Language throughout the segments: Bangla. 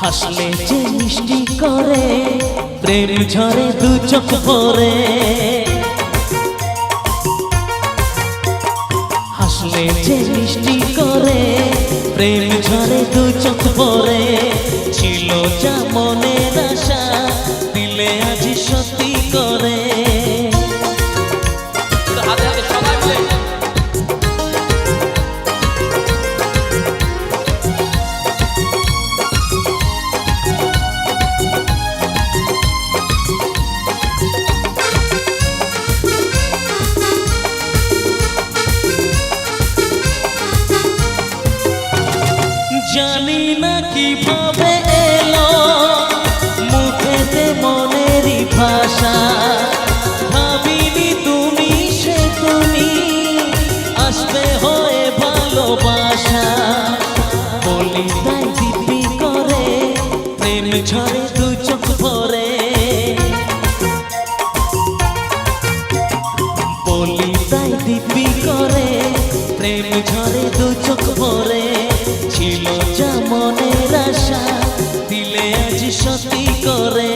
হাসলে যে মিষ্টি করে, প্রেম ঝরে দু চোখ ভরে। হাসলে যে মিষ্টি করে, প্রেম ঝরে দু চোখ ভরে। ছিল যা মনের জানি না কীভাবে এলো। মুখেতে মনেরই ভাষা। ভাবিনি তুমি সে তুমি। আসবে হয়ে ভালোবাসা। বলি, তাই দিব্যি করে প্রেম ঝরে দু চোখ ভরে। বলি, তাই দিব্যি করে প্রেম ঝরে দু চোখ ভরে। ছিল। যা মনের আশা দিলে আজ সত্যি করে।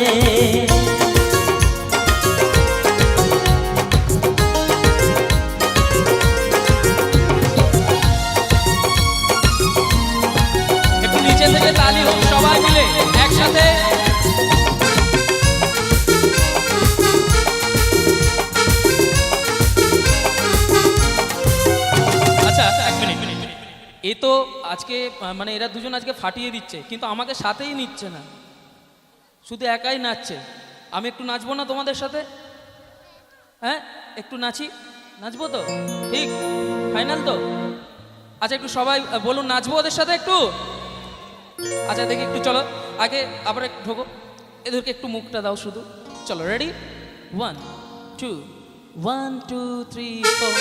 একটু নিচে থেকে তালি হোক সবাই মিলে একসাথে। আচ্ছা আচ্ছা এক মিনিট। এ তো আজকে মানে এরা দুজন আজকে ফাটিয়ে দিচ্ছে, কিন্তু আমাকে সাথেই নিচ্ছে না। শুধু একাই নাচছে। আমি একটু নাচবো না তোমাদের সাথে? হ্যাঁ? একটু নাচি? নাচবো তো? ঠিক? ফাইনাল তো? আচ্ছা একটু সবাই বলুন, নাচবো ওদের সাথে একটু? আচ্ছা দেখি একটু, চলো। আগে আবার একটু ঢোকো। এদেরকে একটু মুখটা দাও শুধু। চলো ready one two one two three four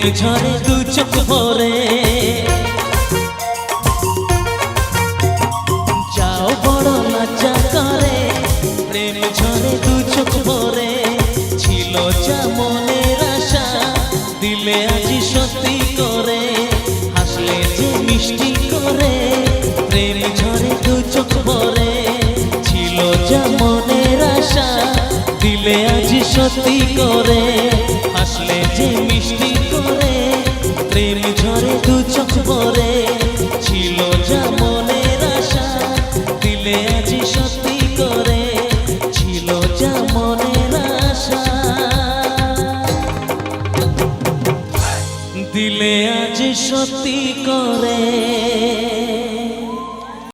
প্রেম ঝরে দু চোখ ভরে। যাও বড় লজ্জা করে প্রেম ঝরে দু চোখ ভরে। ছিল যা মনের আশা, দিলে আজ সত্যি করে। হাসলে যে মিষ্টি করে, প্রেম ঝরে দু চোখ ভরে। ছিল যা মনের আশা, দিলে আজ সত্যি করে। হাসলে যে মিষ্টি ভরে ছিল যা মনের আশা, দিলে আজি সত্যি করে ছিল যা মনের আশা। দিলে আজি সত্যি করে